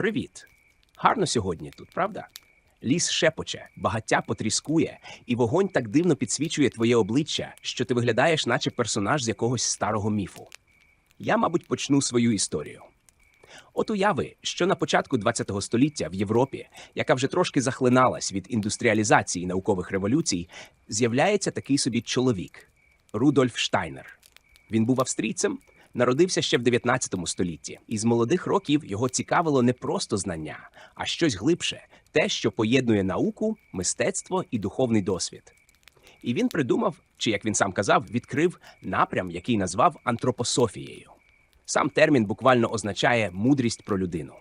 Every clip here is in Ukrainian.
Привіт. Гарно сьогодні тут, правда? Ліс шепоче, багаття потріскує, і вогонь так дивно підсвічує твоє обличчя, що ти виглядаєш, наче персонаж з якогось старого міфу. Я, мабуть, почну свою історію. От уяви, що на початку ХХ століття в Європі, яка вже трошки захлиналась від індустріалізації наукових революцій, з'являється такий собі чоловік Рудольф Штайнер. Він був австрійцем, народився ще в 19 столітті, і з молодих років його цікавило не просто знання, а щось глибше те, що поєднує науку, мистецтво і духовний досвід. І він придумав, чи як він сам казав, відкрив напрям, який назвав антропософією. Сам термін буквально означає мудрість про людину.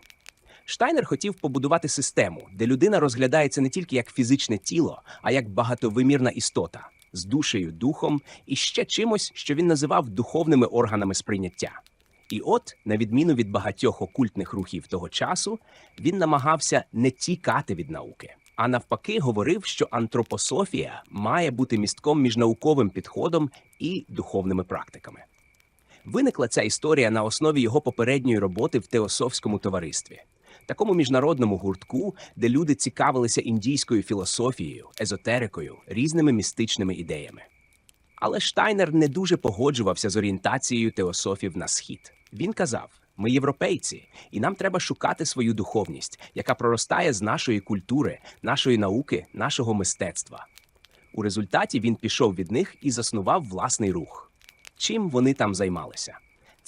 Штайнер хотів побудувати систему, де людина розглядається не тільки як фізичне тіло, а як багатовимірна істота з душею, духом і ще чимось, що він називав духовними органами сприйняття. І от, на відміну від багатьох окультних рухів того часу, він намагався не тікати від науки, а навпаки, говорив, що антропософія має бути містком між науковим підходом і духовними практиками. Виникла ця історія на основі його попередньої роботи в Теософському товаристві, такому міжнародному гуртку, де люди цікавилися індійською філософією, езотерикою, різними містичними ідеями. Але Штайнер не дуже погоджувався з орієнтацією теософів на схід. Він казав: ми європейці, і нам треба шукати свою духовність, яка проростає з нашої культури, нашої науки, нашого мистецтва. У результаті він пішов від них і заснував власний рух. Чим вони там займалися?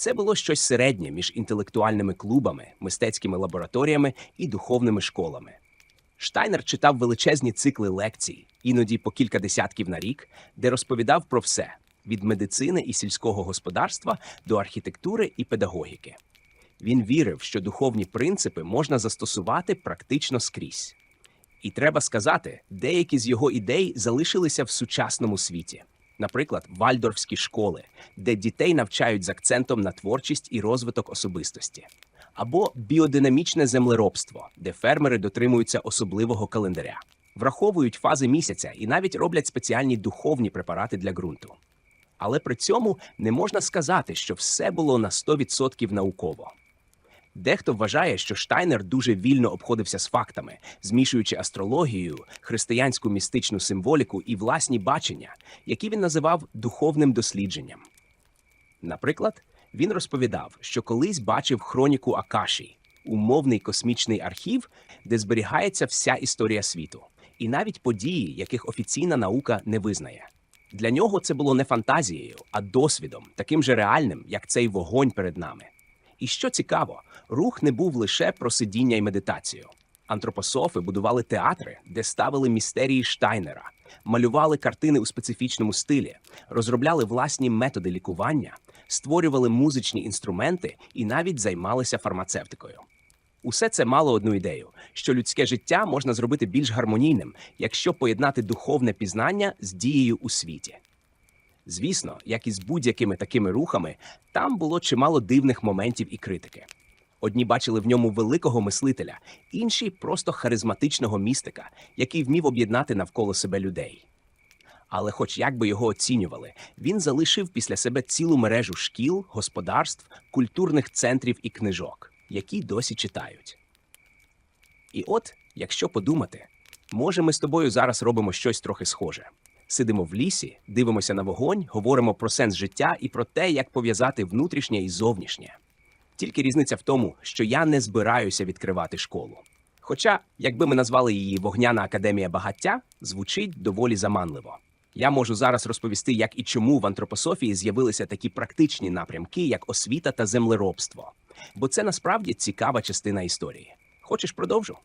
Це було щось середнє між інтелектуальними клубами, мистецькими лабораторіями і духовними школами. Штайнер читав величезні цикли лекцій, іноді по кілька десятків на рік, де розповідав про все від медицини і сільського господарства до архітектури і педагогіки. Він вірив, що духовні принципи можна застосувати практично скрізь. І треба сказати, деякі з його ідей залишилися в сучасному світі. Наприклад, вальдорфські школи, де дітей навчають з акцентом на творчість і розвиток особистості, або біодинамічне землеробство, де фермери дотримуються особливого календаря, враховують фази місяця і навіть роблять спеціальні духовні препарати для ґрунту. Але при цьому не можна сказати, що все було на 100% науково. Дехто вважає, що Штайнер дуже вільно обходився з фактами, змішуючи астрологію, християнську містичну символіку і власні бачення, які він називав духовним дослідженням. Наприклад, він розповідав, що колись бачив хроніку Акаші, умовний космічний архів, де зберігається вся історія світу, і навіть події, яких офіційна наука не визнає. Для нього це було не фантазією, а досвідом, таким же реальним, як цей вогонь перед нами. І що цікаво, рух не був лише про сидіння і медитацію. Антропософи будували театри, де ставили містерії Штайнера, малювали картини у специфічному стилі, розробляли власні методи лікування, створювали музичні інструменти і навіть займалися фармацевтикою. Усе це мало одну ідею: що людське життя можна зробити більш гармонійним, якщо поєднати духовне пізнання з дією у світі. Звісно, як і з будь-якими такими рухами, там було чимало дивних моментів і критики. Одні бачили в ньому великого мислителя, інші просто харизматичного містика, який вмів об'єднати навколо себе людей. Але, хоч як би його оцінювали, він залишив після себе цілу мережу шкіл, господарств, культурних центрів і книжок, які досі читають. І от, якщо подумати, може, ми з тобою зараз робимо щось трохи схоже. Сидимо в лісі, дивимося на вогонь, говоримо про сенс життя і про те, як пов'язати внутрішнє і зовнішнє. Тільки різниця в тому, що я не збираюся відкривати школу. Хоча, якби ми назвали її Вогняна академія багаття, звучить доволі заманливо. Я можу зараз розповісти, як і чому в антропософії з'явилися такі практичні напрямки, як освіта та землеробство, бо це насправді цікава частина історії. Хочеш продовжу?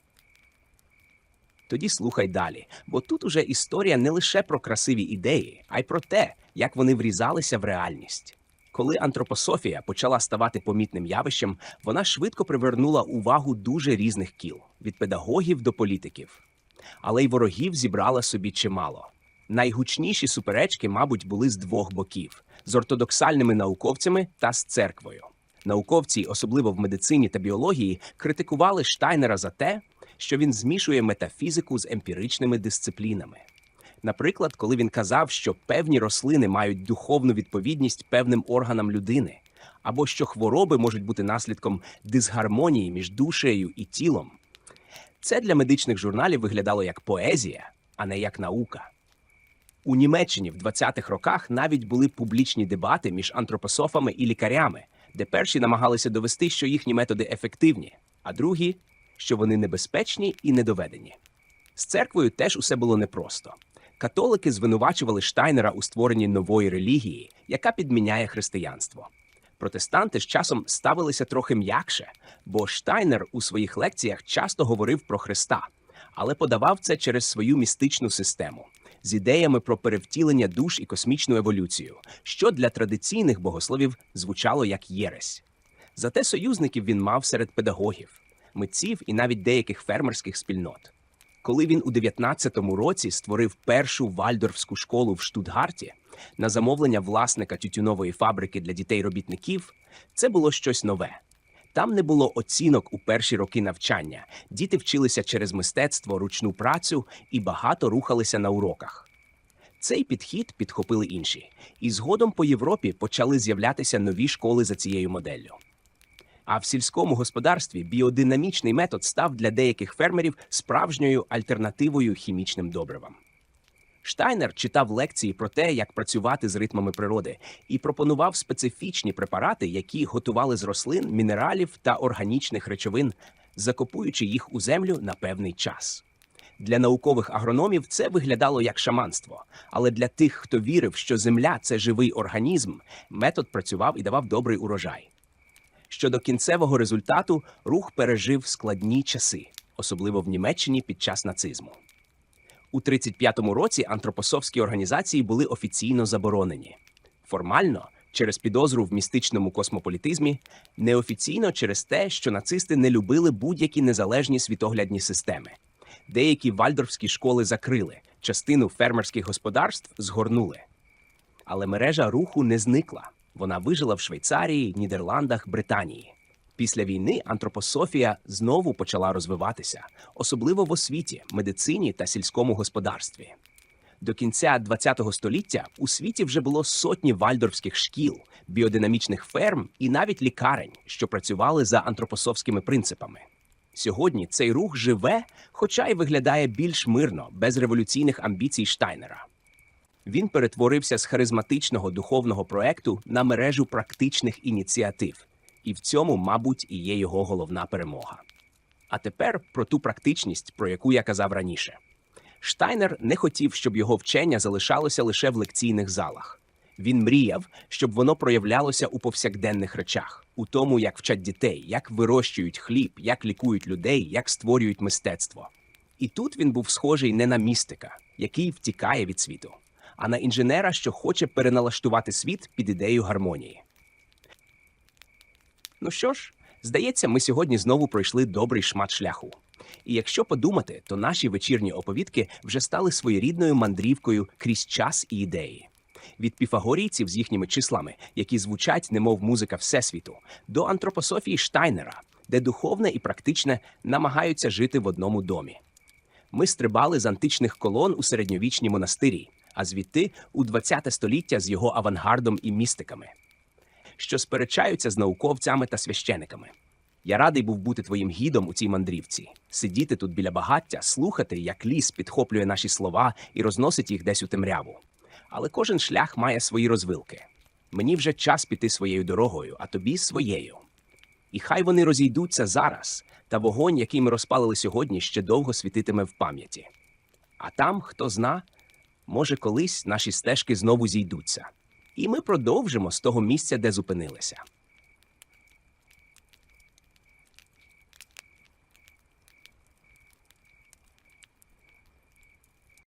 Тоді слухай далі, бо тут уже історія не лише про красиві ідеї, а й про те, як вони врізалися в реальність. Коли антропософія почала ставати помітним явищем, вона швидко привернула увагу дуже різних кіл від педагогів до політиків. Але й ворогів зібрала собі чимало. Найгучніші суперечки, мабуть, були з двох боків: з ортодоксальними науковцями та з церквою. Науковці, особливо в медицині та біології, критикували Штайнера за те, що він змішує метафізику з емпіричними дисциплінами. Наприклад, коли він казав, що певні рослини мають духовну відповідність певним органам людини, або що хвороби можуть бути наслідком дисгармонії між душею і тілом. Це для медичних журналів виглядало як поезія, а не як наука. У Німеччині в 20-х роках навіть були публічні дебати між антропософами і лікарями, де перші намагалися довести, що їхні методи ефективні, а другі, що вони небезпечні і недоведені. З церквою теж усе було непросто. Католики звинувачували Штайнера у створенні нової релігії, яка підміняє християнство. Протестанти з часом ставилися трохи м'якше, бо Штайнер у своїх лекціях часто говорив про Христа, але подавав це через свою містичну систему з ідеями про перевтілення душ і космічну еволюцію, що для традиційних богословів звучало як єресь. Зате союзників він мав серед педагогів, митців і навіть деяких фермерських спільнот. Коли він у 19-му році створив першу вальдорфську школу в Штутгарті на замовлення власника тютюнової фабрики для дітей-робітників, це було щось нове. Там не було оцінок у перші роки навчання. Діти вчилися через мистецтво, ручну працю і багато рухалися на уроках. Цей підхід підхопили інші, і згодом по Європі почали з'являтися нові школи за цією моделлю. А в сільському господарстві біодинамічний метод став для деяких фермерів справжньою альтернативою хімічним добривам. Штайнер читав лекції про те, як працювати з ритмами природи, і пропонував специфічні препарати, які готували з рослин, мінералів та органічних речовин, закопуючи їх у землю на певний час. Для наукових агрономів це виглядало як шаманство, але для тих, хто вірив, що земля це живий організм, метод працював і давав добрий урожай. Щодо кінцевого результату, рух пережив складні часи, особливо в Німеччині під час нацизму. У 35-му році антропософські організації були офіційно заборонені. Формально через підозру в містичному космополітизмі, неофіційно через те, що нацисти не любили будь-які незалежні світоглядні системи. Деякі вальдорфські школи закрили, частину фермерських господарств згорнули. Але мережа руху не зникла. Вона вижила в Швейцарії, Нідерландах, Британії. Після війни антропософія знову почала розвиватися, особливо в освіті, медицині та сільському господарстві. До кінця ХХ століття у світі вже було сотні вальдорфських шкіл, біодинамічних ферм і навіть лікарень, що працювали за антропософськими принципами. Сьогодні цей рух живе, хоча й виглядає більш мирно, без революційних амбіцій Штайнера. Він перетворився з харизматичного духовного проекту на мережу практичних ініціатив, і в цьому, мабуть, і є його головна перемога. А тепер про ту практичність, про яку я казав раніше. Штайнер не хотів, щоб його вчення залишалося лише в лекційних залах. Він мріяв, щоб воно проявлялося у повсякденних речах, у тому, як вчать дітей, як вирощують хліб, як лікують людей, як створюють мистецтво. І тут він був схожий не на містика, який втікає від світу, а на інженера, що хоче переналаштувати світ під ідею гармонії. Ну що ж, здається, ми сьогодні знову пройшли добрий шмат шляху. І якщо подумати, то наші вечірні оповідки вже стали своєрідною мандрівкою крізь час і ідеї. Від піфагорійців з їхніми числами, які звучать, немов музика Всесвіту, до антропософії Штайнера, де духовне і практичне намагаються жити в одному домі. Ми стрибали з античних колон у середньовічні монастирі, а звідти у ХХ століття з його авангардом і містиками, що сперечаються з науковцями та священиками. Я радий був бути твоїм гідом у цій мандрівці, сидіти тут біля багаття, слухати, як ліс підхоплює наші слова і розносить їх десь у темряву. Але кожен шлях має свої розвилки. Мені вже час піти своєю дорогою, а тобі своєю. І хай вони розійдуться зараз, та вогонь, який ми розпалили сьогодні, ще довго світитиме в пам'яті. А там, хто зна, може, колись наші стежки знову зійдуться, і ми продовжимо з того місця, де зупинилися.